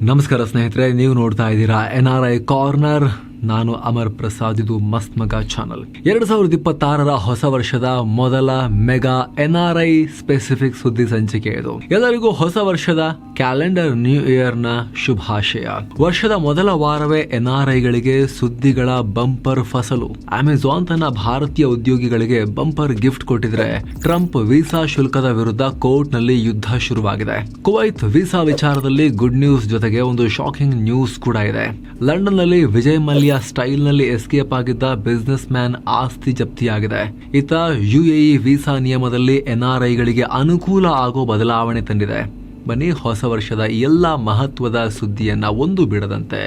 ನಮಸ್ಕಾರ ಸ್ನೇಹಿತರೆ ನೀವು ನೋಡ್ತಾ ಇದ್ದೀರಾ ಎನ್ ಆರ್ ಐ ಕಾರ್ನರ್ ನಾನು ಅಮರ್ ಪ್ರಸಾದ್, ಇದು ಮಸ್ತ್ ಮಗ ಚಾನಲ್ ಎರಡ್ ಸಾವಿರದ ಇಪ್ಪತ್ತಾರರ ಹೊಸ ವರ್ಷದ ಮೊದಲ mega N R I specific ಸುದ್ದಿ ಸಂಚಿಕೆ ಇದು. ಎಲ್ಲರಿಗೂ ಹೊಸ ವರ್ಷದ ಕ್ಯಾಲೆಂಡರ್ ನ್ಯೂ ಇಯರ್ನ ಶುಭಾಶಯ. ವರ್ಷದ ಮೊದಲ ವಾರವೇ ಎನ್ ಆರ್ ಐಗಳಿಗೆ ಸುದ್ದಿಗಳ ಬಂಪರ್ ಫಸಲು. ಅಮೆಜಾನ್ ತನ್ನ ಭಾರತೀಯ ಉದ್ಯೋಗಿಗಳಿಗೆ ಬಂಪರ್ ಗಿಫ್ಟ್ ಕೊಟ್ಟಿದ್ರೆ ಟ್ರಂಪ್ ವೀಸಾ ಶುಲ್ಕದ ವಿರುದ್ಧ ಕೋರ್ಟ್ನಲ್ಲಿ ಯುದ್ಧ ಶುರುವಾಗಿದೆ. ಕುವೈತ್ ವೀಸಾ ವಿಚಾರದಲ್ಲಿ ಗುಡ್ ನ್ಯೂಸ್ ಜೊತೆಗೆ ಒಂದು ಶಾಕಿಂಗ್ ನ್ಯೂಸ್ ಕೂಡ ಇದೆ. ಲಂಡನ್ನಲ್ಲಿ ವಿಜಯ್ ಮಲ್ಯ ಸ್ಟೈಲ್ನಲ್ಲಿ ಎಸ್ಕೇಪ್ ಆಗಿದ್ದ ಬಿಸ್ನೆಸ್ ಮ್ಯಾನ್ ಆಸ್ತಿ ಜಪ್ತಿಯಾಗಿದೆ. ಇತ್ತ ಯುಎಇ ವೀಸಾ ನಿಯಮದಲ್ಲಿ ಎನ್ಆರ್ಐಗಳಿಗೆ ಅನುಕೂಲ ಆಗೋ ಬದಲಾವಣೆ ತಂದಿದೆ. ಬನ್ನಿ ಹೊಸ ವರ್ಷದ ಎಲ್ಲ ಮಹತ್ವದ ಸುದ್ದಿಯನ್ನ ಒಂದು ಬಿಡದಂತೆ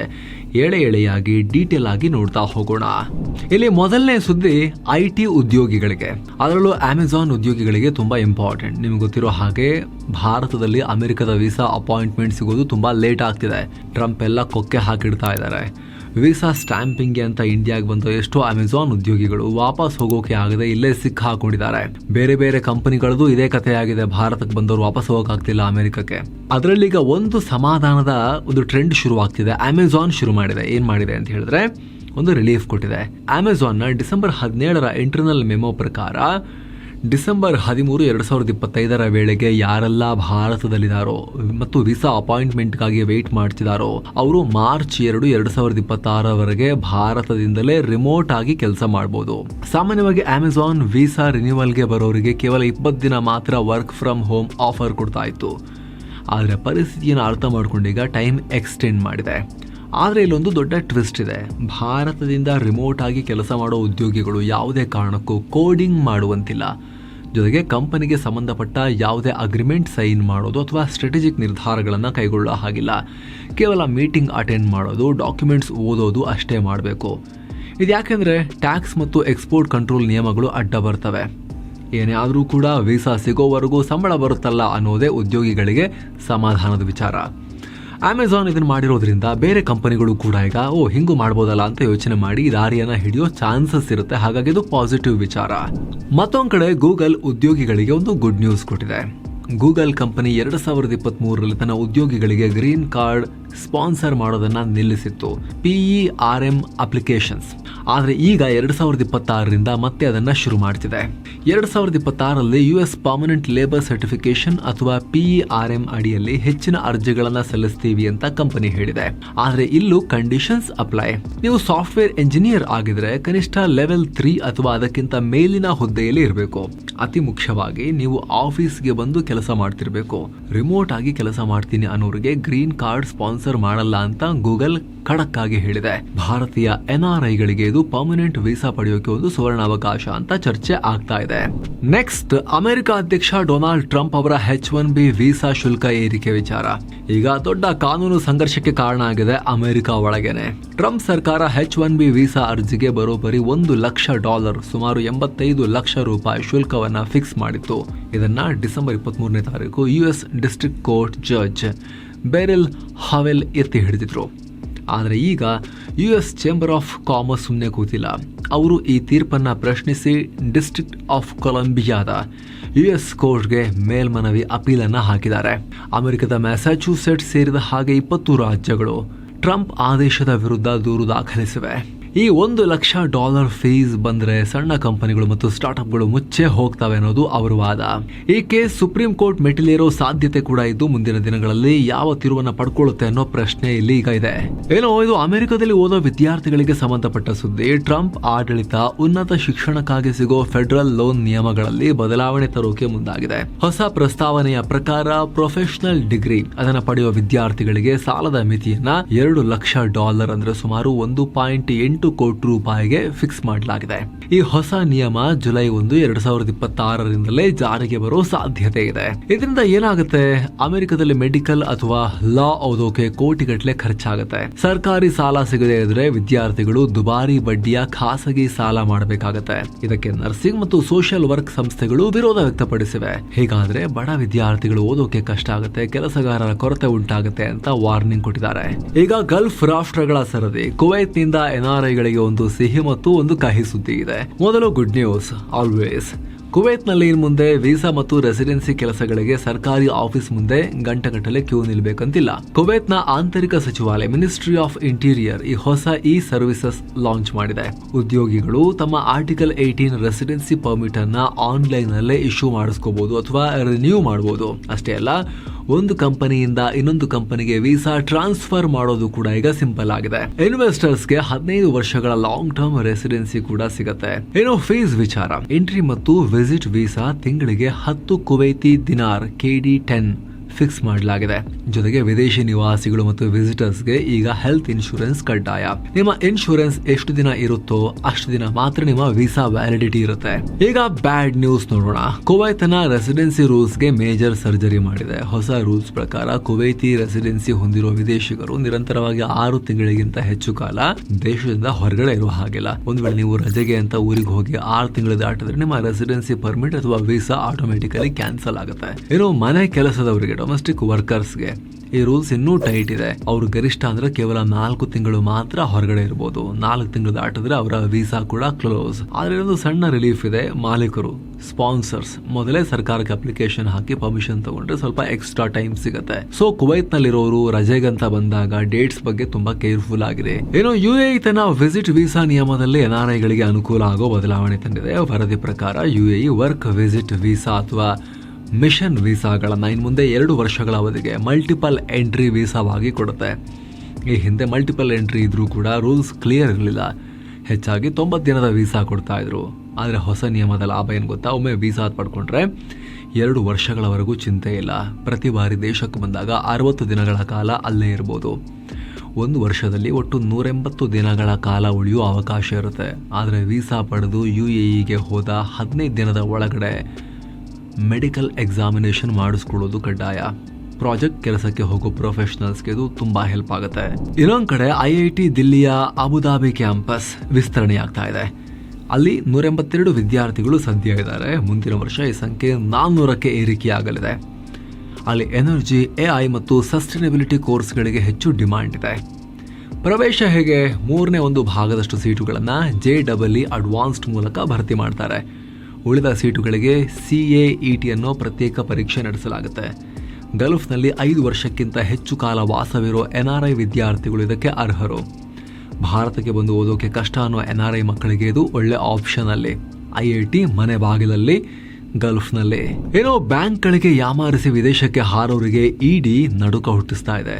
ಎಳೆ ಎಳೆಯಾಗಿ ಡೀಟೇಲ್ ಆಗಿ ನೋಡ್ತಾ ಹೋಗೋಣ. ಇಲ್ಲಿ ಮೊದಲನೇ ಸುದ್ದಿ ಐ ಟಿ ಉದ್ಯೋಗಿಗಳಿಗೆ. ಅದರಲ್ಲೂ ಅಮೆಜಾನ್ ಉದ್ಯೋಗಿಗಳಿಗೆ ತುಂಬಾ ಇಂಪಾರ್ಟೆಂಟ್. ನಿಮ್ಗೆ ಗೊತ್ತಿರೋ ಹಾಗೆ ಭಾರತದಲ್ಲಿ ಅಮೆರಿಕದ ವೀಸಾ ಅಪಾಯಿಂಟ್ಮೆಂಟ್ ಸಿಗೋದು ತುಂಬಾ ಲೇಟ್ ಆಗ್ತಿದೆ. ಟ್ರಂಪ್ ಎಲ್ಲ ಕೊಕ್ಕೆ ಹಾಕಿಡ್ತಾ ಇದ್ದಾರೆ. ವೀಸಾ ಸ್ಟ್ಯಾಂಪಿಂಗ್ಗೆ ಅಂತ ಇಂಡಿಯಾಗೆ ಬಂದ ಎಷ್ಟೋ ಅಮೆಜಾನ್ ಉದ್ಯೋಗಿಗಳು ವಾಪಸ್ ಹೋಗೋಕೆ ಆಗದೆ ಇಲ್ಲೇ ಸಿಕ್ಕ ಹಾಕೊಂಡಿದ್ದಾರೆ ಬೇರೆ ಬೇರೆ ಕಂಪನಿಗಳದ್ದು ಇದೇ ಕಥೆಯಾಗಿದೆ. ಭಾರತಕ್ಕೆ ಬಂದವರು ವಾಪಸ್ ಹೋಗೋಕ್ಕಾಗ್ತಿಲ್ಲ ಅಮೆರಿಕಕ್ಕೆ. ಅದರಲ್ಲೀಗ ಒಂದು ಸಮಾಧಾನದ ಒಂದು ಟ್ರೆಂಡ್ ಶುರುವಾಗ್ತಿದೆ. ಅಮೆಜಾನ್ ಶುರು ಮಾಡಿದೆ. ಏನು ಮಾಡಿದೆ ಅಂತ ಹೇಳಿದ್ರೆ, ಒಂದು ರಿಲೀಫ್ ಕೊಟ್ಟಿದೆ. ಅಮೆಜಾನ್ನ ಡಿಸೆಂಬರ್ ಹದಿನೇಳರ ಇಂಟರ್ನಲ್ ಮೆಮೊ ಪ್ರಕಾರ ಡಿಸೆಂಬರ್ ಹದಿಮೂರು ಎರಡು ಸಾವಿರದ ಇಪ್ಪತ್ತೈದರ ವೇಳೆಗೆ ಯಾರೆಲ್ಲ ಭಾರತದಲ್ಲಿದ್ದಾರೋ ಮತ್ತು ವೀಸಾ ಅಪಾಯಿಂಟ್ಮೆಂಟ್ಗಾಗಿ ವೆಯ್ಟ್ ಮಾಡ್ತಿದ್ದಾರೋ, ಅವರು ಮಾರ್ಚ್ ಎರಡು ಎರಡು ಸಾವಿರದ ಇಪ್ಪತ್ತಾರವರೆಗೆ ಭಾರತದಿಂದಲೇ ರಿಮೋಟ್ ಆಗಿ ಕೆಲಸ ಮಾಡಬಹುದು ಸಾಮಾನ್ಯವಾಗಿ ಅಮೆಝಾನ್ ವೀಸಾ ರಿನ್ಯೂವಲ್ಗೆ ಬರೋರಿಗೆ ಕೇವಲ ಇಪ್ಪತ್ತು ದಿನ ಮಾತ್ರ ವರ್ಕ್ ಫ್ರಮ್ ಹೋಮ್ ಆಫರ್ ಕೊಡ್ತಾ ಇತ್ತು. ಆದರೆ ಪರಿಸ್ಥಿತಿಯನ್ನು ಅರ್ಥ ಮಾಡಿಕೊಂಡೀಗ ಟೈಮ್ ಎಕ್ಸ್ಟೆಂಡ್ ಮಾಡಿದೆ. ಆದರೆ ಇಲ್ಲೊಂದು ದೊಡ್ಡ ಟ್ವಿಸ್ಟ್ ಇದೆ. ಭಾರತದಿಂದ ರಿಮೋಟ್ ಆಗಿ ಕೆಲಸ ಮಾಡೋ ಉದ್ಯೋಗಿಗಳು ಯಾವುದೇ ಕಾರಣಕ್ಕೂ ಕೋಡಿಂಗ್ ಮಾಡುವಂತಿಲ್ಲ. ಜೊತೆಗೆ ಕಂಪನಿಗೆ ಸಂಬಂಧಪಟ್ಟ ಯಾವುದೇ ಅಗ್ರಿಮೆಂಟ್ ಸೈನ್ ಮಾಡೋದು ಅಥವಾ ಸ್ಟ್ರಾಟಜಿಕ್ ನಿರ್ಧಾರಗಳನ್ನು ಕೈಗೊಳ್ಳೋ ಹಾಗಿಲ್ಲ. ಕೇವಲ ಮೀಟಿಂಗ್ ಅಟೆಂಡ್ ಮಾಡೋದು ಡಾಕ್ಯುಮೆಂಟ್ಸ್ ಓದೋದು ಅಷ್ಟೇ ಮಾಡಬೇಕು. ಇದು ಯಾಕೆಂದರೆ ಟ್ಯಾಕ್ಸ್ ಮತ್ತು ಎಕ್ಸ್ಪೋರ್ಟ್ ಕಂಟ್ರೋಲ್ ನಿಯಮಗಳು ಅಡ್ಡ ಬರ್ತವೆ. ಏನೇ ಆದರೂ ಕೂಡ ವೀಸಾ ಸಿಗೋವರೆಗೂ ಸಂಬಳ ಬರುತ್ತಲ್ಲ ಅನ್ನೋದೇ ಉದ್ಯೋಗಿಗಳಿಗೆ ಸಮಾಧಾನದ ವಿಚಾರ. ಅಮೆಜಾನ್ ಇದನ್ನು ಮಾಡಿರೋದ್ರಿಂದ ಬೇರೆ ಕಂಪನಿಗಳು ಕೂಡ ಈಗ, ಓ, ಹಿಂಗೂ ಮಾಡ್ಬೋದಲ್ಲ ಅಂತ ಯೋಚನೆ ಮಾಡಿ ದಾರಿಯನ್ನ ಹಿಡಿಯೋ ಚಾನ್ಸಸ್ ಇರುತ್ತೆ. ಹಾಗಾಗಿ ಇದು ಪಾಸಿಟಿವ್ ವಿಚಾರ. ಮತ್ತೊಂದು ಕಡೆ ಗೂಗಲ್ ಉದ್ಯೋಗಿಗಳಿಗೆ ಒಂದು ಗುಡ್ ನ್ಯೂಸ್ ಕೊಟ್ಟಿದೆ. ಗೂಗಲ್ ಕಂಪನಿ ಎರಡು ಸಾವಿರದ ಇಪ್ಪತ್ತ್ ಮೂರರಲ್ಲಿ ತನ್ನ ಉದ್ಯೋಗಿಗಳಿಗೆ ಗ್ರೀನ್ ಕಾರ್ಡ್ ಸ್ಪಾನ್ಸರ್ ಮಾಡೋದನ್ನ ನಿಲ್ಲಿಸಿತ್ತು. P E R M applications ಆದರೆ ಈಗ ಎರಡು ಸಾವಿರದ ಇಪ್ಪತ್ತಾರರಿಂದ ಮತ್ತೆ ಅದನ್ನ ಶುರು ಮಾಡ್ತಿದೆ. ಎರಡು ಸಾವಿರದ ಇಪ್ಪತ್ತಾರರಲ್ಲಿ U S permanent labour certification ಅಥವಾ ಪಿಇ ಆರ್ ಎಂ ಅಡಿಯಲ್ಲಿ ಹೆಚ್ಚಿನ ಅರ್ಜಿಗಳನ್ನ ಸಲ್ಲಿಸ್ತೀವಿ ಅಂತ ಕಂಪನಿ ಹೇಳಿದೆ. ಆದರೆ ಇಲ್ಲೂ ಕಂಡೀಷನ್ಸ್ ಅಪ್ಲೈ ನೀವು ಸಾಫ್ಟ್ವೇರ್ ಎಂಜಿನಿಯರ್ ಆಗಿದ್ರೆ ಕನಿಷ್ಠ ಲೆವೆಲ್ ತ್ರೀ ಅಥವಾ ಅದಕ್ಕಿಂತ ಮೇಲಿನ ಹುದ್ದೆಯಲ್ಲಿ ಇರಬೇಕು. ಅತಿ ಮುಖ್ಯವಾಗಿ ನೀವು ಆಫೀಸ್ಗೆ ಬಂದು ಕೆಲಸ ಮಾಡ್ತಿರ್ಬೇಕು. ರಿಮೋಟ್ ಆಗಿ ಕೆಲಸ ಮಾಡ್ತೀನಿ ಅನ್ನೋರಿಗೆ ಗ್ರೀನ್ ಕಾರ್ಡ್ ಸ್ಪಾನ್ಸರ್ ಮಾಡಲ್ಲ ಅಂತ ಗೂಗಲ್ ಖಡಕ್ ಆಗಿ ಹೇಳಿದೆ. ಭಾರತೀಯ ಎನ್ಆರ್ಐಗಳಿಗೆ ಇದು ಪರ್ಮನೆಂಟ್ ವೀಸಾ ಪಡೆಯೋಕೆ ಒಂದು ಸುವರ್ಣಾವಕಾಶ ಅಂತ ಚರ್ಚೆ ಆಗ್ತಾ ಇದೆ. ನೆಕ್ಸ್ಟ್, ಅಮೆರಿಕ ಅಧ್ಯಕ್ಷ ಡೊನಾಲ್ಡ್ ಟ್ರಂಪ್ ಅವರ ಹೆಚ್ ಒನ್ ಬಿ ವೀಸಾ ಶುಲ್ಕ ಏರಿಕೆ ವಿಚಾರ. ಈಗ ದೊಡ್ಡ ಕಾನೂನು ಸಂಘರ್ಷಕ್ಕೆ ಕಾರಣ ಆಗಿದೆ ಅಮೆರಿಕ ಒಳಗೇನೆ. ಟ್ರಂಪ್ ಸರ್ಕಾರ ಹೆಚ್ ಒನ್ ಬಿ ವೀಸಾ ಅರ್ಜಿಗೆ ಬರೋಬ್ಬರಿ ಒಂದು ಲಕ್ಷ ಡಾಲರ್, ಸುಮಾರು ಎಂಬತ್ತೈದು ಲಕ್ಷ ರೂಪಾಯಿ ಶುಲ್ಕವನ್ನ ಫಿಕ್ಸ್ ಮಾಡಿತ್ತು. ಇದನ್ನ ಡಿಸೆಂಬರ್ ಇಪ್ಪತ್ತ್ ಮೂರನೇ ತಾರೀಕು U S district court judge Beryl Howell ಎತ್ತಿ ಹಿಡಿದಿದ್ರು. ಆದರೆ ಈಗ U S chamber of commerce ಸುಮ್ಮನೆ ಕೂತಿಲ್ಲ. ಅವರು ಈ ತೀರ್ಪನ್ನು ಪ್ರಶ್ನಿಸಿ ಡಿಸ್ಟ್ರಿಕ್ಟ್ ಆಫ್ ಕೊಲಂಬಿಯಾದ ಯು ಎಸ್ ಕೋರ್ಟ್ಗೆ ಮೇಲ್ಮನವಿ ಅಪೀಲನ್ನು ಹಾಕಿದ್ದಾರೆ. ಅಮೆರಿಕದ ಮ್ಯಾಸಾಚ್ಯೂಸೆಟ್ಸ್ ಸೇರಿದ ಹಾಗೆ ಇಪ್ಪತ್ತು ರಾಜ್ಯಗಳು ಟ್ರಂಪ್ ಆದೇಶದ ವಿರುದ್ಧ ದೂರು ದಾಖಲಿಸಿವೆ. ಈ ಒಂದು ಲಕ್ಷ ಡಾಲರ್ ಫೀಸ್ ಬಂದ್ರೆ ಸಣ್ಣ ಕಂಪನಿಗಳು ಮತ್ತು ಸ್ಟಾರ್ಟ್ಅಪ್ಗಳು ಮುಚ್ಚೆ ಹೋಗ್ತವೆ ಅನ್ನೋದು ಅವರ ವಾದ. ಈ ಕೇಸ್ ಸುಪ್ರೀಂ ಕೋರ್ಟ್ ಮೆಟ್ಟಿಲೇರೋ ಸಾಧ್ಯತೆ ಕೂಡ ಇದ್ದು ಮುಂದಿನ ದಿನಗಳಲ್ಲಿ ಯಾವ ತಿರುವನ್ನ ಪಡ್ಕೊಳ್ಳುತ್ತೆ ಅನ್ನೋ ಪ್ರಶ್ನೆ ಇಲ್ಲಿ ಈಗ ಇದೆ. ಏನೋ, ಇದು ಅಮೆರಿಕದಲ್ಲಿ ಓದೋ ವಿದ್ಯಾರ್ಥಿಗಳಿಗೆ ಸಂಬಂಧಪಟ್ಟ ಸುದ್ದಿ. ಟ್ರಂಪ್ ಆಡಳಿತ ಉನ್ನತ ಶಿಕ್ಷಣಕ್ಕಾಗಿ ಸಿಗೋ ಫೆಡರಲ್ ಲೋನ್ ನಿಯಮಗಳಲ್ಲಿ ಬದಲಾವಣೆ ತರೋಕೆ ಮುಂದಾಗಿದೆ. ಹೊಸ ಪ್ರಸ್ತಾವನೆಯ ಪ್ರಕಾರ ಪ್ರೊಫೆಷನಲ್ ಡಿಗ್ರಿ ಅದನ್ನು ಪಡೆಯುವ ವಿದ್ಯಾರ್ಥಿಗಳಿಗೆ ಸಾಲದ ಮಿತಿಯನ್ನ ಎರಡು ಲಕ್ಷ ಡಾಲರ್ ಅಂದ್ರೆ ಸುಮಾರು ಒಂದು ಪಾಯಿಂಟ್ ಎಂಟು ಕೋಟಿ ರೂಪಾಯಿಗೆ ಫಿಕ್ಸ್ ಮಾಡಲಾಗಿದೆ. ಈ ಹೊಸ ನಿಯಮ ಜುಲೈ ಒಂದು, ಎರಡ್ ಸಾವಿರದ ಇಪ್ಪತ್ತಾರರಿಂದಲೇ ಜಾರಿಗೆ ಬರೋ ಸಾಧ್ಯತೆ ಇದೆ. ಇದರಿಂದ ಏನಾಗುತ್ತೆ? ಅಮೆರಿಕದಲ್ಲಿ ಮೆಡಿಕಲ್ ಅಥವಾ ಲಾ ಓದೋಕೆ ಕೋಟಿಗಟ್ಟಲೆ ಖರ್ಚಾಗುತ್ತೆ. ಸರ್ಕಾರಿ ಸಾಲ ಸಿಗದೇ ಇದ್ರೆ ವಿದ್ಯಾರ್ಥಿಗಳು ದುಬಾರಿ ಬಡ್ಡಿಯ ಖಾಸಗಿ ಸಾಲ ಮಾಡಬೇಕಾಗುತ್ತೆ. ಇದಕ್ಕೆ ನರ್ಸಿಂಗ್ ಮತ್ತು ಸೋಷಿಯಲ್ ವರ್ಕ್ ಸಂಸ್ಥೆಗಳು ವಿರೋಧ ವ್ಯಕ್ತಪಡಿಸಿವೆ. ಹೀಗಾದ್ರೆ ಬಡ ವಿದ್ಯಾರ್ಥಿಗಳು ಓದೋಕೆ ಕಷ್ಟ ಆಗುತ್ತೆ, ಕೆಲಸಗಾರರ ಕೊರತೆ ಉಂಟಾಗುತ್ತೆ ಅಂತ ವಾರ್ನಿಂಗ್ ಕೊಟ್ಟಿದ್ದಾರೆ. ಈಗ ಗಲ್ಫ್ ರಾಷ್ಟ್ರಗಳ ಸರದಿ. ಕುವೈತ್ನಿಂದ ಎನ್ಆರ್ಐಗಳಿಗೆ ಒಂದು ಸಿಹಿ ಮತ್ತು ಒಂದು ಕಹಿ ಸುದ್ದಿ ಇದೆ. ಮೊದಲು ಗುಡ್ ನ್ಯೂಸ್ ಆಲ್ವೇಸ್ ಕುವೈತ್ನಲ್ಲಿ ಇನ್ ಮುಂದೆ ವೀಸಾ ಮತ್ತು ರೆಸಿಡೆನ್ಸಿ ಕೆಲಸಗಳಿಗೆ ಸರ್ಕಾರಿ ಆಫೀಸ್ ಮುಂದೆ ಗಂಟೆಗಟ್ಟಲೆ ಕ್ಯೂ ನಿಲ್ಬೇಕಂತಿಲ್ಲ. ಕುವೈತ್ನ ಆಂತರಿಕ ಸಚಿವಾಲಯ ಮಿನಿಸ್ಟ್ರಿ ಆಫ್ ಇಂಟೀರಿಯರ್ ಈ ಹೊಸ ಇ ಸರ್ವಿಸಸ್ ಲಾಂಚ್ ಮಾಡಿದೆ. ಉದ್ಯೋಗಿಗಳು ತಮ್ಮ ಆರ್ಟಿಕಲ್ ಏಟೀನ್ ರೆಸಿಡೆನ್ಸಿ ಪರ್ಮಿಟ್ ಅನ್ನ ಆನ್ಲೈನ್ ನಲ್ಲೇ ಇಶ್ಯೂ ಮಾಡಿಸ್ಕೋಬಹುದು ಅಥವಾ ರಿನ್ಯೂ ಮಾಡಬಹುದು ಅಷ್ಟೇ ಅಲ್ಲ ಒಂದು ಕಂಪನಿಯಿಂದ ಇನ್ನೊಂದು ಕಂಪನಿಗೆ ವೀಸಾ ಟ್ರಾನ್ಸ್ಫರ್ ಮಾಡೋದು ಕೂಡ ಈಗ ಸಿಂಪಲ್ ಆಗಿದೆ. ಇನ್ವೆಸ್ಟರ್ಸ್ಗೆ ಹದಿನೈದು ವರ್ಷಗಳ ಲಾಂಗ್ ಟರ್ಮ್ ರೆಸಿಡೆನ್ಸಿ ಕೂಡ ಸಿಗುತ್ತೆ. ಏನು ಫೀಸ್ ವಿಚಾರ. ಎಂಟ್ರಿ ಮತ್ತು ವಿಸಿಟ್ ವೀಸಾ ತಿಂಗಳಿಗೆ ಹತ್ತು ಕುವೈತಿ ದಿನಾರ್, ಕೆಡಿ ಟೆನ್. ಫಿಕ್ಸ್ ಮಾಡಲಾಗಿದೆ. ಜೊತೆಗೆ ವಿದೇಶಿ ನಿವಾಸಿಗಳು ಮತ್ತು ವಿಸಿಟರ್ಸ್ಗೆ ಈಗ ಹೆಲ್ತ್ ಇನ್ಶೂರೆನ್ಸ್ ಕಡ್ಡಾಯ. ನಿಮ್ಮ ಇನ್ಶೂರೆನ್ಸ್ ಎಷ್ಟು ದಿನ ಇರುತ್ತೋ ಅಷ್ಟು ದಿನ ಮಾತ್ರ ನಿಮ್ಮ ವೀಸಾ ವ್ಯಾಲಿಡಿಟಿ ಇರುತ್ತೆ. ಈಗ ಬ್ಯಾಡ್ ನ್ಯೂಸ್ ನೋಡೋಣ. ಕುವೈತನ ರೆಸಿಡೆನ್ಸಿ ರೂಲ್ಸ್ಗೆ ಮೇಜರ್ ಸರ್ಜರಿ ಮಾಡಿದೆ. ಹೊಸ ರೂಲ್ಸ್ ಪ್ರಕಾರ ಕುವೈತಿ ರೆಸಿಡೆನ್ಸಿ ಹೊಂದಿರುವ ವಿದೇಶಿಗರು ನಿರಂತರವಾಗಿ ಆರು ತಿಂಗಳಿಗಿಂತ ಹೆಚ್ಚು ಕಾಲ ದೇಶದಿಂದ ಹೊರಗಡೆ ಇರುವ ಹಾಗಿಲ್ಲ. ಒಂದ್ ವೇಳೆ ನೀವು ರಜೆಗೆ ಅಂತ ಊರಿಗೆ ಹೋಗಿ ಆರು ತಿಂಗಳು ದಾಟಿದ್ರೆ ನಿಮ್ಮ ರೆಸಿಡೆನ್ಸಿ ಪರ್ಮಿಟ್ ಅಥವಾ ವೀಸಾ ಆಟೋಮೆಟಿಕಲಿ ಕ್ಯಾನ್ಸಲ್ ಆಗುತ್ತೆ. ಇನ್ನು ಮನೆ ಕೆಲಸದವರಿಗೆ ಡೊಮೆಸ್ಟಿಕ್ ವರ್ಕರ್ಸ್ಗೆ ಈ ರೂಲ್ಸ್ ಇನ್ನೂ ಟೈಟ್ ಇದೆ. ಅವರು ಗರಿಷ್ಠ ಅಂದ್ರೆ ಕೇವಲ ನಾಲ್ಕು ತಿಂಗಳು ಮಾತ್ರ ಹೊರಗಡೆ ಇರಬಹುದು ನಾಲ್ಕು ತಿಂಗಳು ದಾಟಿದ್ರೆ ಅವರ ವೀಸಾ ಕೂಡ ಕ್ಲೋಸ್ ಆದ್ರೆ ಒಂದು ಸಣ್ಣ ರಿಲೀಫ್ ಇದೆ ಮಾಲೀಕರು ಸ್ಪಾನ್ಸರ್ಸ್ ಮೊದಲೇ ಸರ್ಕಾರಕ್ಕೆ ಅಪ್ಲಿಕೇಶನ್ ಹಾಕಿ ಪರ್ಮಿಷನ್ ತಗೊಂಡ್ರೆ ಸ್ವಲ್ಪ ಎಕ್ಸ್ಟ್ರಾ ಟೈಮ್ ಸಿಗುತ್ತೆ. ಸೊ ಕುವೈತ್ ನಲ್ಲಿರೋರು ರಜೆಗಂತ ಬಂದಾಗ ಡೇಟ್ಸ್ ಬಗ್ಗೆ ತುಂಬಾ ಕೇರ್ಫುಲ್ ಆಗಿದೆ. ಏನೋ ಯು ಎ ತನ್ನ ವಿಸಿಟ್ ವೀಸಾ ನಿಯಮದಲ್ಲಿ ಗಳಿಗೆ ಅನುಕೂಲ ಆಗೋ ಬದಲಾವಣೆ ತಂದಿದೆ. ವರದಿ ಪ್ರಕಾರ U A work visit visa ಅಥವಾ ಮಿಷನ್ ವೀಸಾಗಳನ್ನು ಇನ್ನು ಮುಂದೆ ಎರಡು ವರ್ಷಗಳ ಅವಧಿಗೆ ಮಲ್ಟಿಪಲ್ ಎಂಟ್ರಿ ವೀಸಾವಾಗಿ ಕೊಡುತ್ತೆ. ಈ ಹಿಂದೆ ಮಲ್ಟಿಪಲ್ ಎಂಟ್ರಿ ಇದ್ದರೂ ಕೂಡ ರೂಲ್ಸ್ ಕ್ಲಿಯರ್ ಇರಲಿಲ್ಲ. ಹೆಚ್ಚಾಗಿ ತೊಂಬತ್ತು ದಿನದ ವೀಸಾ ಕೊಡ್ತಾ ಇದ್ರು. ಆದರೆ ಹೊಸ ನಿಯಮದ ಲಾಭ ಏನು ಗೊತ್ತಾ? ಒಮ್ಮೆ ವೀಸಾ ಪಡ್ಕೊಂಡ್ರೆ ಎರಡು ವರ್ಷಗಳವರೆಗೂ ಚಿಂತೆ ಇಲ್ಲ. ಪ್ರತಿ ಬಾರಿ ದೇಶಕ್ಕೆ ಬಂದಾಗ ಅರವತ್ತು ದಿನಗಳ ಕಾಲ ಅಲ್ಲೇ ಇರ್ಬೋದು. ಒಂದು ವರ್ಷದಲ್ಲಿ ಒಟ್ಟು ನೂರೆಂಬತ್ತು ದಿನಗಳ ಕಾಲ ಉಳಿಯುವ ಅವಕಾಶ ಇರುತ್ತೆ. ಆದರೆ ವೀಸಾ ಪಡೆದು ಯು ಎ ಇಗೆ ಹೋದ ಹದಿನೈದು ದಿನದ ಒಳಗಡೆ ಮೆಡಿಕಲ್ ಎಕ್ಸಾಮಿನೇಷನ್ ಮಾಡಿಸ್ಕೊಳ್ಳೋದು ಕಡ್ಡಾಯ. ಪ್ರಾಜೆಕ್ಟ್ ಕೆಲಸಕ್ಕೆ ಹೋಗೋ ಪ್ರೊಫೆಷನಲ್ಸ್ಗೆ ಇದು ತುಂಬಾ ಹೆಲ್ಪ್ ಆಗುತ್ತೆ. ಇನ್ನೊಂದ್ ಕಡೆ ಐ ಐ ಟಿ ದಿಲ್ಲಿಯ ಅಬುದಾಬಿ ಕ್ಯಾಂಪಸ್ ವಿಸ್ತರಣೆ ಆಗ್ತಾ ಇದೆ. ಅಲ್ಲಿ ನೂರ ಎಂಬತ್ತೆರಡು ವಿದ್ಯಾರ್ಥಿಗಳು ಸದ್ಯ ಇದ್ದಾರೆ. ಮುಂದಿನ ವರ್ಷ ಈ ಸಂಖ್ಯೆ ನಾನ್ನೂರಕ್ಕೆ ಏರಿಕೆಯಾಗಲಿದೆ. ಅಲ್ಲಿ ಎನರ್ಜಿ, ಎ ಐ ಮತ್ತು ಸಸ್ಟೈನಬಿಲಿಟಿ ಕೋರ್ಸ್ಗಳಿಗೆ ಹೆಚ್ಚು ಡಿಮ್ಯಾಂಡ್ ಇದೆ. ಪ್ರವೇಶ ಹೇಗೆ? ಮೂರನೇ ಒಂದು ಭಾಗದಷ್ಟು ಸೀಟುಗಳನ್ನು ಜೆ ಡಬಲ್ ಇ ಅಡ್ವಾನ್ಸ್ಡ್ ಮೂಲಕ ಭರ್ತಿ ಮಾಡ್ತಾರೆ. ಉಳಿದ ಸೀಟುಗಳಿಗೆ ಸಿ ಎ ಇ ಟಿಯನ್ನು ಪ್ರತ್ಯೇಕ ಪರೀಕ್ಷೆ ನಡೆಸಲಾಗುತ್ತೆ. ಗಲ್ಫ್ನಲ್ಲಿ ಐದು ವರ್ಷಕ್ಕಿಂತ ಹೆಚ್ಚು ಕಾಲ ವಾಸವಿರೋ ಎನ್ ಆರ್ ಐ ವಿದ್ಯಾರ್ಥಿಗಳು ಇದಕ್ಕೆ ಅರ್ಹರು. ಭಾರತಕ್ಕೆ ಬಂದು ಓದೋಕೆ ಕಷ್ಟ ಅನ್ನೋ ಎನ್ ಆರ್ ಐ ಮಕ್ಕಳಿಗೆ ಇದು ಒಳ್ಳೆ ಆಪ್ಷನ್ ಅಲ್ಲಿ. ಐ ಐ ಟಿ ಮನೆ ಬಾಗಿಲಲ್ಲಿ, ಗಲ್ಫ್ನಲ್ಲಿ. ಏನೋ ಬ್ಯಾಂಕ್ಗಳಿಗೆ ಯಾಮಾರಿಸಿ ವಿದೇಶಕ್ಕೆ ಹಾರೋರಿಗೆ ಇಡಿ ನಡುಕ ಹುಟ್ಟಿಸ್ತಾ ಇದೆ.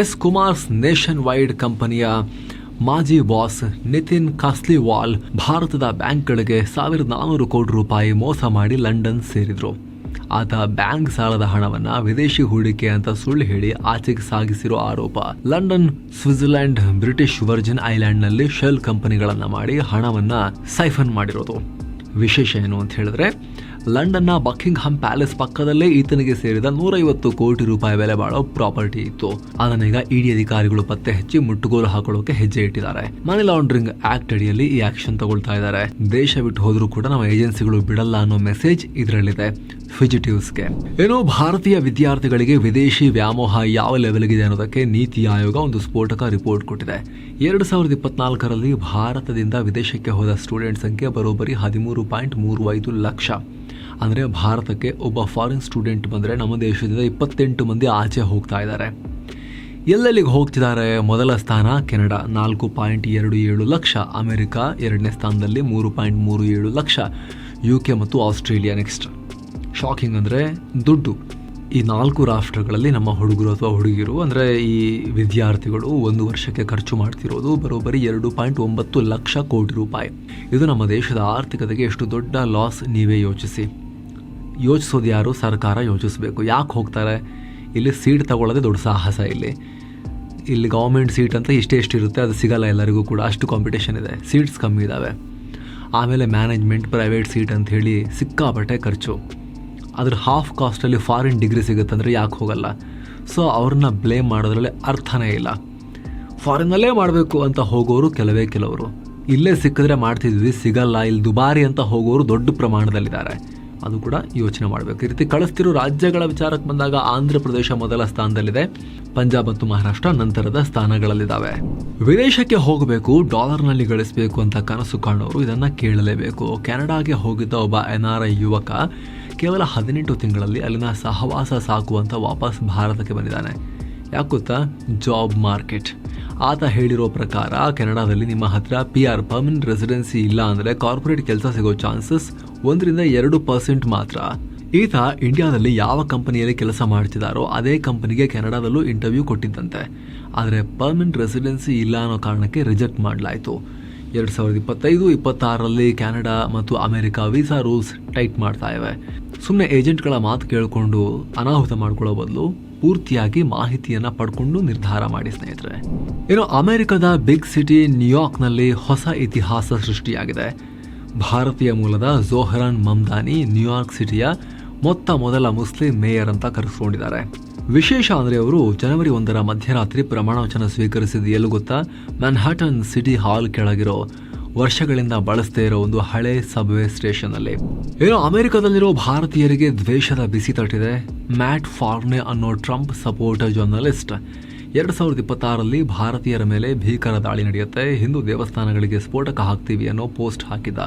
ಎಸ್ ಕುಮಾರ್ಸ್ ನೇಷನ್ ವೈಡ್ ಕಂಪನಿಯ ಮಾಜಿ ಬಾಸ್ ನಿತಿನ್ ಕಾಸ್ಲಿವಾಲ್ ಭಾರತದ ಬ್ಯಾಂಕ್ಗಳಿಗೆ ಸಾವಿರದ ನಾನ್ನೂರು ಕೋಟಿ ರೂಪಾಯಿ ಮೋಸ ಮಾಡಿ ಲಂಡನ್ ಸೇರಿದರು. ಆತ ಬ್ಯಾಂಕ್ ಸಾಲದ ಹಣವನ್ನ ವಿದೇಶಿ ಹೂಡಿಕೆ ಅಂತ ಸುಳ್ಳು ಹೇಳಿ ಆಚೆಗೆ ಸಾಗಿಸಿರೋ ಆರೋಪ. ಲಂಡನ್, ಸ್ವಿಟ್ಜರ್ಲೆಂಡ್, ಬ್ರಿಟಿಷ್ ವರ್ಜಿನ್ ಐಲ್ಯಾಂಡ್ನಲ್ಲಿ ಶೆಲ್ ಕಂಪನಿಗಳನ್ನು ಮಾಡಿ ಹಣವನ್ನ ಸೈಫನ್ ಮಾಡಿರೋದು. ವಿಶೇಷ ಏನು ಅಂತ ಹೇಳಿದ್ರೆ ಲಂಡನ್ನ ಬಕಿಂಗ್ಹಮ್ ಪ್ಯಾಲೇಸ್ ಪಕ್ಕದಲ್ಲೇ ಈತನಿಗೆ ಸೇರಿದ ನೂರೈವತ್ತು ಕೋಟಿ ರೂಪಾಯಿ ಬೆಲೆ ಬಾಳೋ ಪ್ರಾಪರ್ಟಿ ಇತ್ತು. ಅದನ್ನೀಗ ಇಡಿ ಅಧಿಕಾರಿಗಳು ಪತ್ತೆ ಹಚ್ಚಿ ಮುಟ್ಟುಗೋಲು ಹಾಕೊಳ್ಳೋಕೆ ಹೆಜ್ಜೆ ಇಟ್ಟಿದ್ದಾರೆ. ಮನಿ ಲಾಂಡ್ರಿಂಗ್ ಆಕ್ಟ್ ಅಡಿಯಲ್ಲಿ ಈ ಆಕ್ಷನ್ ತಗೊಳ್ತಾ ಇದ್ದಾರೆ. ದೇಶ ಬಿಟ್ಟು ಹೋದ್ರೂ ಕೂಡ ನಮ್ಮ ಏಜೆನ್ಸಿಗಳು ಬಿಡಲ್ಲ ಅನ್ನೋ ಮೆಸೇಜ್ ಇದರಲ್ಲಿದೆ ಫಿಜಿಟಿವ್ಸ್ಗೆ. ಏನು ಭಾರತೀಯ ವಿದ್ಯಾರ್ಥಿಗಳಿಗೆ ವಿದೇಶಿ ವ್ಯಾಮೋಹ ಯಾವ ಲೆವೆಲ್ಗಿದೆ ಅನ್ನೋದಕ್ಕೆ ನೀತಿ ಆಯೋಗ ಒಂದು ಸ್ಫೋಟಕ ರಿಪೋರ್ಟ್ ಕೊಟ್ಟಿದೆ. ಎರಡು ಸಾವಿರದ ಇಪ್ಪತ್ನಾಲ್ಕರಲ್ಲಿ ಭಾರತದಿಂದ ವಿದೇಶಕ್ಕೆ ಹೋದ ಸ್ಟೂಡೆಂಟ್ ಸಂಖ್ಯೆ ಬರೋಬ್ಬರಿ ಹದಿಮೂರು ಪಾಯಿಂಟ್ ಮೂರು ಐದು ಲಕ್ಷ. ಅಂದರೆ ಭಾರತಕ್ಕೆ ಒಬ್ಬ ಫಾರಿನ್ ಸ್ಟೂಡೆಂಟ್ ಬಂದರೆ ನಮ್ಮ ದೇಶದಿಂದ ಇಪ್ಪತ್ತೆಂಟು ಮಂದಿ ಆಚೆ ಹೋಗ್ತಾ ಇದ್ದಾರೆ. ಎಲ್ಲೆಲ್ಲಿಗೆ ಹೋಗ್ತಿದ್ದಾರೆ? ಮೊದಲ ಸ್ಥಾನ ಕೆನಡಾ. ನಾಲ್ಕು ಪಾಯಿಂಟ್ ಎರಡು ಏಳು ಲಕ್ಷ. ಅಮೆರಿಕ ಎರಡನೇ ಸ್ಥಾನದಲ್ಲಿ ಮೂರು ಪಾಯಿಂಟ್ ಮೂರು ಏಳು ಲಕ್ಷ. ಯು ಕೆ ಮತ್ತು ಆಸ್ಟ್ರೇಲಿಯಾ ನೆಕ್ಸ್ಟ್ ಶಾಕಿಂಗ್ ಅಂದರೆ ದುಡ್ಡು. ಈ ನಾಲ್ಕು ರಾಷ್ಟ್ರಗಳಲ್ಲಿ ನಮ್ಮ ಹುಡುಗರು ಅಥವಾ ಹುಡುಗಿರು ಅಂದರೆ ಈ ವಿದ್ಯಾರ್ಥಿಗಳು ಒಂದು ವರ್ಷಕ್ಕೆ ಖರ್ಚು ಮಾಡ್ತಿರೋದು ಬರೋಬ್ಬರಿ ಎರಡು ಪಾಯಿಂಟ್ ಒಂಬತ್ತು ಲಕ್ಷ ಕೋಟಿ ರೂಪಾಯಿ. ಇದು ನಮ್ಮ ದೇಶದ ಆರ್ಥಿಕತೆಗೆ ಎಷ್ಟು ದೊಡ್ಡ ಲಾಸ್ ನೀವೇ ಯೋಚಿಸಿ. ಯೋಚಿಸೋದು ಯಾರು? ಸರ್ಕಾರ ಯೋಚಿಸಬೇಕು. ಯಾಕೆ ಹೋಗ್ತಾರೆ? ಇಲ್ಲಿ ಸೀಟ್ ತಗೊಳ್ಳೋದೇ ದೊಡ್ಡ ಸಾಹಸ ಇಲ್ಲಿ. ಇಲ್ಲಿ ಗೌರ್ಮೆಂಟ್ ಸೀಟ್ ಅಂತ ಇಷ್ಟೇ ಎಷ್ಟು ಇರುತ್ತೆ ಅದು ಸಿಗಲ್ಲ ಎಲ್ಲರಿಗೂ ಕೂಡ. ಅಷ್ಟು ಕಾಂಪಿಟೇಷನ್ ಇದೆ. ಸೀಟ್ಸ್ ಕಮ್ಮಿ ಇದ್ದಾವೆ ಆಮೇಲೆ ಮ್ಯಾನೇಜ್ಮೆಂಟ್ ಪ್ರೈವೇಟ್ ಸೀಟ್ ಅಂತ ಹೇಳಿ ಸಿಕ್ಕಾಪಟ್ಟೆ ಖರ್ಚು. ಅದ್ರ ಹಾಫ್ ಕಾಸ್ಟಲ್ಲಿ ಫಾರಿನ್ ಡಿಗ್ರಿ ಸಿಗುತ್ತಂದರೆ ಯಾಕೆ ಹೋಗಲ್ಲ? ಸೊ ಅವ್ರನ್ನ ಬ್ಲೇಮ್ ಮಾಡೋದ್ರಲ್ಲಿ ಅರ್ಥನೇ ಇಲ್ಲ. ಫಾರಿನಲ್ಲೇ ಮಾಡಬೇಕು ಅಂತ ಹೋಗೋರು ಕೆಲವೇ ಕೆಲವರು. ಇಲ್ಲೇ ಸಿಕ್ಕಿದ್ರೆ ಮಾಡ್ತಿದ್ವಿ, ಸಿಗಲ್ಲ. ಇಲ್ಲಿ ದುಬಾರಿ ಅಂತ ಹೋಗೋರು ದೊಡ್ಡ ಪ್ರಮಾಣದಲ್ಲಿದ್ದಾರೆ. ಅದು ಕೂಡ ಯೋಚನೆ ಮಾಡಬೇಕು. ಈ ರೀತಿ ಕಳಿಸ್ತಿರೋ ರಾಜ್ಯಗಳ ವಿಚಾರಕ್ಕೆ ಬಂದಾಗ ಆಂಧ್ರ ಪ್ರದೇಶ ಮೊದಲ ಸ್ಥಾನದಲ್ಲಿದೆ. ಪಂಜಾಬ್ ಮತ್ತು ಮಹಾರಾಷ್ಟ್ರ ನಂತರದ ಸ್ಥಾನಗಳಲ್ಲಿದ್ದಾವೆ. ವಿದೇಶಕ್ಕೆ ಹೋಗಬೇಕು, ಡಾಲರ್ನಲ್ಲಿ ಗಳಿಸಬೇಕು ಅಂತ ಕನಸು ಕಾಣೋರು ಇದನ್ನು ಕೇಳಲೇಬೇಕು. ಕೆನಡಾಗೆ ಹೋಗಿದ್ದ ಒಬ್ಬ ಎನ್ ಆರ್ ಐ ಯುವಕ ಕೇವಲ ಹದಿನೆಂಟು ತಿಂಗಳಲ್ಲಿ ಅಲ್ಲಿನ ಸಹವಾಸ ಸಾಕು ಅಂತ ವಾಪಸ್ ಭಾರತಕ್ಕೆ ಬಂದಿದ್ದಾನೆ. ಯಾಕೆ ಗೊತ್ತಾ ಜಾಬ್ ಮಾರ್ಕೆಟ್ ಆತ ಹೇಳಿರೋ ಪ್ರಕಾರ, ಕೆನಡಾದಲ್ಲಿ ನಿಮ್ಮ ಹತ್ರ ಪಿ ಆರ್ ಪರ್ಮನೆಂಟ್ ರೆಸಿಡೆನ್ಸಿ ಇಲ್ಲ ಅಂದರೆ ಕಾರ್ಪೊರೇಟ್ ಕೆಲಸ ಸಿಗೋ ಚಾನ್ಸಸ್ ಒಂದರಿಂದ ಎರಡು ಪರ್ಸೆಂಟ್ ಮಾತ್ರ. ಈತ ಇಂಡಿಯಾದಲ್ಲಿ ಯಾವ ಕಂಪನಿಯಲ್ಲಿ ಕೆಲಸ ಮಾಡ್ತಿದ್ದಾರೋ, ಅದೇ ಕಂಪನಿಗೆ ಕೆನಡಾದಲ್ಲೂ ಇಂಟರ್ವ್ಯೂ ಕೊಟ್ಟಿದ್ದಂತೆ. ಆದರೆ ಪರ್ಮನೆಂಟ್ ರೆಸಿಡೆನ್ಸಿ ಇಲ್ಲ ಅನ್ನೋ ಕಾರಣಕ್ಕೆ ರಿಜೆಕ್ಟ್ ಮಾಡಲಾಯಿತು. ಎರಡು ಸಾವಿರದ ಇಪ್ಪತ್ತೈದು, ಇಪ್ಪತ್ತಾರರಲ್ಲಿ ಕೆನಡಾ ಮತ್ತು ಅಮೆರಿಕ ವೀಸಾ ರೂಲ್ಸ್ ಟೈಟ್ ಮಾಡ್ತಾ ಇವೆ. ಸುಮ್ಮನೆ ಏಜೆಂಟ್ಗಳ ಮಾತು ಕೇಳಿಕೊಂಡು ಅನಾಹುತ ಮಾಡ್ಕೊಳ್ಳೋ ಬದಲು ಪೂರ್ತಿಯಾಗಿ ಮಾಹಿತಿಯನ್ನ ಪಡ್ಕೊಂಡು ನಿರ್ಧಾರ ಮಾಡಿ, ಸ್ನೇಹಿತರೆ. ಇನ್ನು ಅಮೆರಿಕದ ಬಿಗ್ ಸಿಟಿ ನ್ಯೂಯಾರ್ಕ್ನಲ್ಲಿ ಹೊಸ ಇತಿಹಾಸ ಸೃಷ್ಟಿಯಾಗಿದೆ. ಭಾರತೀಯ ಮೂಲದ ಜೋಹರಾನ್ ಮಮ್ದಾನಿ ನ್ಯೂಯಾರ್ಕ್ ಸಿಟಿಯ ಮೊತ್ತ ಮೊದಲ ಮುಸ್ಲಿಂ ಮೇಯರ್ ಅಂತ ಕರೆಸ್ಕೊಂಡಿದ್ದಾರೆ. ವಿಶೇಷ ಅಂದರೆ ಅವರು ಜನವರಿ ಒಂದರ ಮಧ್ಯರಾತ್ರಿ ಪ್ರಮಾಣ ವಚನ ಸ್ವೀಕರಿಸಿದ ಎಲ್ಲಿ ಗೊತ್ತಾ? ಮ್ಯಾನ್ಹಾಟನ್ ಸಿಟಿ ಹಾಲ್ ಕೆಳಗಿರೋ ವರ್ಷಗಳಿಂದ ಬಳಸದೇ ಇರೋ ಒಂದು ಹಳೆ ಸಬ್ವೆ ಸ್ಟೇಷನ್ ಅಲ್ಲಿ ಏನೋ ಅಮೆರಿಕದಲ್ಲಿರೋ ಭಾರತೀಯರಿಗೆ ದ್ವೇಷದ ಬಿಸಿ ತಟ್ಟಿದೆ. ಮ್ಯಾಟ್ ಫಾರ್ನೆ ಅನ್ನೋ ಟ್ರಂಪ್ ಸಪೋರ್ಟರ್ ಜರ್ನಲಿಸ್ಟ್. ಎರಡು ಸಾವಿರದ ಇಪ್ಪತ್ತಾರರಲ್ಲಿ ಭಾರತೀಯರ ಮೇಲೆ ಭೀಕರ ದಾಳಿ ನಡೆಯುತ್ತೆ. ಹಿಂದೂ ದೇವಸ್ಥಾನಗಳಿಗೆ ಸ್ಫೋಟಕ ಹಾಕ್ತೀವಿ ಅನ್ನೋ ಪೋಸ್ಟ್ ಹಾಕಿದ್ದ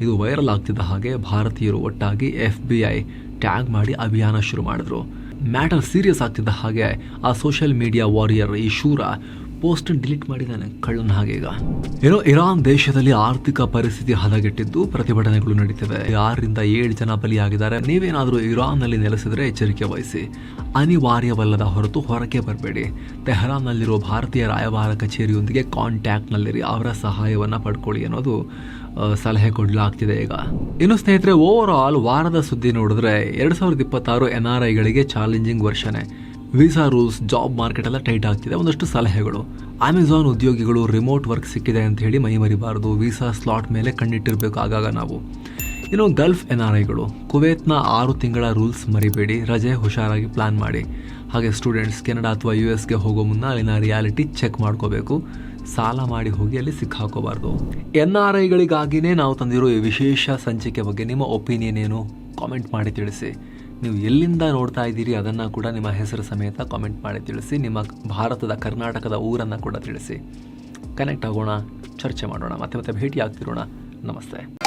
ಇದು ವೈರಲ್ ಆಗ್ತಿದ್ದ ಹಾಗೆ ಭಾರತೀಯರು ಒಟ್ಟಾಗಿ ಎಫ್ ಬಿ ಐ ಟ್ಯಾಗ್ ಮಾಡಿ ಅಭಿಯಾನ ಶುರು ಮಾಡಿದ್ರು. ಮ್ಯಾಟರ್ ಸೀರಿಯಸ್ ಆಗ್ತಿದ್ದ ಹಾಗೆ ಆ ಸೋಷಿಯಲ್ ಮೀಡಿಯಾ ವಾರಿಯರ್ ಈ ಶೂರ ಪೋಸ್ಟ್ ಡಿಲೀಟ್ ಮಾಡಿದ್ದಾನೆ ಕಳ್ಳನ ಹಾಗೆ ಈಗ. ಏನೋ ಇರಾನ್ ದೇಶದಲ್ಲಿ ಆರ್ಥಿಕ ಪರಿಸ್ಥಿತಿ ಹದಗೆಟ್ಟಿದ್ದು ಪ್ರತಿಭಟನೆಗಳು ನಡೀತಿವೆ. ಆರರಿಂದ ಏಳು ಜನ ಬಲಿಯಾಗಿದ್ದಾರೆ, ನೀವೇನಾದರೂ ಇರಾನ್ನಲ್ಲಿ ನೆಲೆಸಿದ್ರೆ ಎಚ್ಚರಿಕೆ ವಹಿಸಿ. ಅನಿವಾರ್ಯವಲ್ಲದ ಹೊರತು ಹೊರಗೆ ಬರಬೇಡಿ. ತೆಹರಾನ್ನಲ್ಲಿರೋ ಭಾರತೀಯ ರಾಯಭಾರ ಕಚೇರಿಯೊಂದಿಗೆ ಕಾಂಟ್ಯಾಕ್ಟ್ನಲ್ಲಿರಿ, ಅವರ ಸಹಾಯವನ್ನು ಪಡ್ಕೊಳ್ಳಿ ಅನ್ನೋದು ಸಲಹೆ ಕೊಡಲಾಗ್ತಿದೆ ಈಗ. ಇನ್ನು ಸ್ನೇಹಿತರೆ ಓವರ್ ಆಲ್ ವಾರದ ಸುದ್ದಿ ನೋಡಿದ್ರೆ ಎರಡು ಸಾವಿರದ ಇಪ್ಪತ್ತಾರು ಎನ್ ಆರ್ ಐಗಳಿಗೆ ಚಾಲೆಂಜಿಂಗ್ ವರ್ಷನೇ. ವೀಸಾ ರೂಲ್ಸ್ ಜಾಬ್ ಮಾರ್ಕೆಟ್ ಎಲ್ಲ ಟೈಟ್ ಆಗ್ತಿದೆ. ಒಂದಷ್ಟು ಸಲಹೆಗಳು. ಅಮೆಝಾನ್ ಉದ್ಯೋಗಿಗಳು ರಿಮೋಟ್ ವರ್ಕ್ ಸಿಕ್ಕಿದೆ ಅಂತ ಹೇಳಿ ಮೈ ಮರಿಬಾರದು. ವೀಸಾ ಸ್ಲಾಟ್ ಮೇಲೆ ಕಣ್ಣಿಟ್ಟಿರಬೇಕು ಆಗಾಗ ನಾವು. ಇನ್ನು ಗಲ್ಫ್ ಎನ್ ಆರ್ ಐಗಳು ಕುವೇತ್ನ ಆರು ತಿಂಗಳ ರೂಲ್ಸ್ ಮರಿಬೇಡಿ. ರಜೆ ಹುಷಾರಾಗಿ ಪ್ಲಾನ್ ಮಾಡಿ. ಹಾಗೆ ಸ್ಟೂಡೆಂಟ್ಸ್ ಕೆನಡಾ ಅಥವಾ ಯು ಎಸ್ಗೆ ಹೋಗೋ ಮುನ್ನ ಅಲ್ಲಿನ ರಿಯಾಲಿಟಿ ಚೆಕ್ ಮಾಡ್ಕೋಬೇಕು. ಸಾಲ ಮಾಡಿ ಹೋಗಿ ಅಲ್ಲಿ ಸಿಕ್ಕಾಕೋಬಾರ್ದು ಎನ್ ಆರ್ ಐಗಳಿಗಾಗಿಯೇ ನಾವು ತಂದಿರೋ ಈ ವಿಶೇಷ ಸಂಚಿಕೆ ಬಗ್ಗೆ ನಿಮ್ಮ ಒಪಿನಿಯನ್ ಏನು? ಕಾಮೆಂಟ್ ಮಾಡಿ ತಿಳಿಸಿ. ನೀವು ಎಲ್ಲಿಂದ ನೋಡ್ತಾ ಇದ್ದೀರಿ ಅದನ್ನು ಕೂಡ ನಿಮ್ಮ ಹೆಸರು ಸಮೇತ ಕಾಮೆಂಟ್ ಮಾಡಿ ತಿಳಿಸಿ, ನಿಮ್ಮ ಭಾರತದ, ಕರ್ನಾಟಕದ ಊರನ್ನು ಕೂಡ ತಿಳಿಸಿ. ಕನೆಕ್ಟ್ ಆಗೋಣ, ಚರ್ಚೆ ಮಾಡೋಣ, ಮತ್ತೆ ಮತ್ತೆ ಭೇಟಿ ಆಗ್ತಿರೋಣ ನಮಸ್ತೆ.